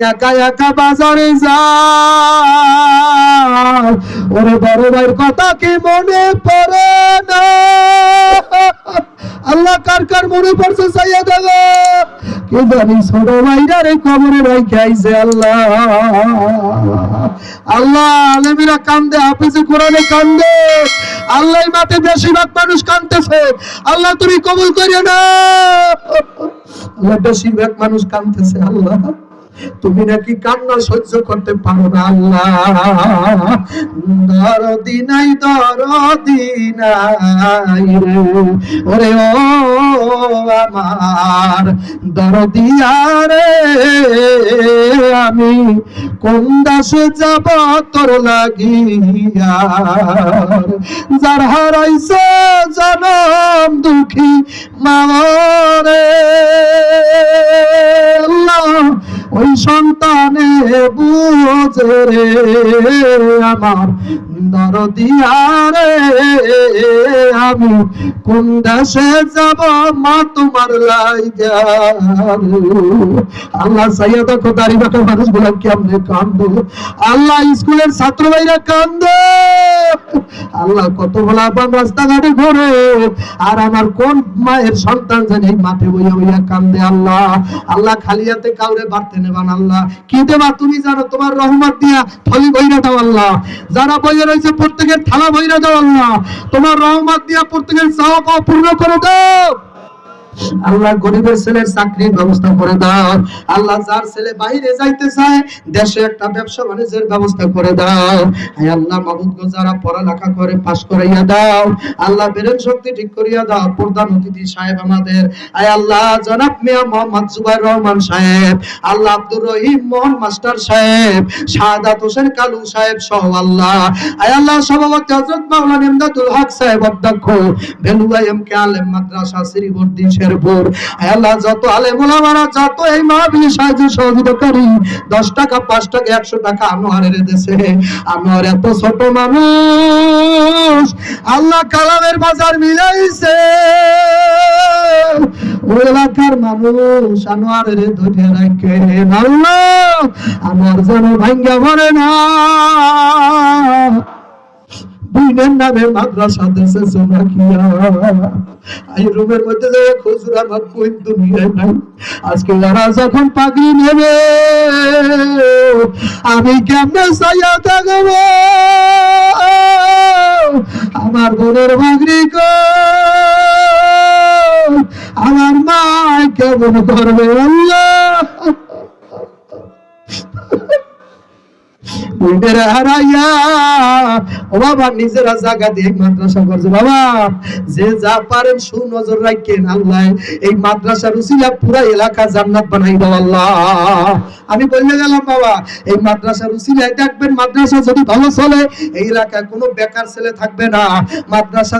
একা একা বাজারে ওরে বড় ভাইয়ের কথা কি মনে পড়ে না? আল্লাহ কার কার মনে পড়ছে দেব? ছোট ভাইরা রে কবরে ভাই খাইছে আল্লাহ। আল্লাহ আলেমিরা কান্দে, হাফিজে কোরআনে কান্দে। আল্লাহ মাঠে বেশিরভাগ মানুষ কান্দতেছে আল্লাহ তুমি কবুল করিও না। বেশিরভাগ মানুষ কান্দতেছে আল্লাহ। তুমি নাকি কান্না সহ্য করতে পারো না, আল্লাহ। দরদি নাই দরদি নাই ওরে ও আমার দরদিয়া রে আমি কোন দাসে যাব তোর লাগিয়া? যার হারাইছে জনম দুঃখী মামরে আমার দরদিয়া রে আমি কোন দেশে যাব মা তোমার লাইগা? আল্লাহ সাইয়াদা খোদারি বাটা গুলা কেমনে কান্দে? আল্লাহ স্কুলের ছাত্র ভাইরা কান্দে। আল্লাহ কত বলা আবার রাস্তাঘাটে ঘুরে। আর আমার কোন মায়ের সন্তান জানি মাঠে বইয়া বইয়া কান্দে আল্লাহ? আল্লাহ খালি হাতে কাউরে বাড়তে নেবান আল্লাহ। কি দেবা তুমি জানো, তোমার রহমত দিয়া থলি বইরা দাও আল্লাহ। যারা বইয়ে রয়েছে, প্রত্যেকের থালা বইরা দাও আল্লাহ। তোমার রহমত দিয়া প্রত্যেকের চাওয়া পূর্ণ করে দাও আল্লাহ গরিবের ছেলের চাকরির ব্যবস্থা করে দাও। আল্লাহ যার ছেলে বাইরে যাইতে চায়, দেশে একটা ব্যবসা বাণিজ্যের ব্যবস্থা করে দাও। আল্লাহ মাহবুদ যারা পড়ালেখা করে, পাশ করাইয়া দাও। আল্লাহ বেরেন শক্তি ঠিক করিয়া দাও। প্রধান অতিথি সাহেব আমাদের। আয় আল্লাহ, জনাব মিয়া মোহাম্মদ জুবাইর রহমান সাহেব। আল্লাহ আব্দুর রহিম মোহন মাস্টার সাহেব। শাহাদাত হোসেন কালু সাহেব সহ আল্লাহ। আয় আল্লাহ, সভাপতি হযরত মাওলানা ইমদাদুল হক সাহেব অধ্যক্ষ। ভেলুয়া এম কে আলেম মাদ্রাসা, শ্রীবর্দী আয় আল্লাহ, যত আলেম ওলামারা, যত এই মাহফিলে সাহায্য সহযোগিতাকারী, দশ টাকা, পাঁচ টাকা, একশো টাকা আনোয়ারের দেশে। আনোয়ার এত ছোট মানুষ, আল্লাহ কালামের বাজার মিলাইছে। এলাকার মানুষ আনোয়ারের ধরে রাখে। আল্লাহ, আমার যেন ভাঙ্গা মরে না। দিনের নামে মাদ্রাসা দেশে জোনাকিয়া এই রুমের মধ্যে যে খুচুর আমার বই দুনিয়ায় নাই আজকে যারা যখন পাগড়ি নেবে আমি কেমনে সাইয়া থাকব আমার বোনের পাগড়ি আমার মা কেমন করবে, আল্লাহ। বুইদের হারাইয়া, ও বাবা, নিজেরা জায়গা দিয়ে মাদ্রাসা করছে। বাবা, যে যা পারেন সুনজর রাখেন আল্লাহ। এই মাদ্রাসার উসিলা পুরা এলাকা জান্নাত বানাই দাও আল্লাহ। আমি বলে গেলাম, বাবা, এই মাদ্রাসার উসিলায় দেখবেন মাদ্রাসা যদি ভালো চলে, এই এলাকায় কোনো বেকার ছেলে থাকবে না। মাদ্রাসা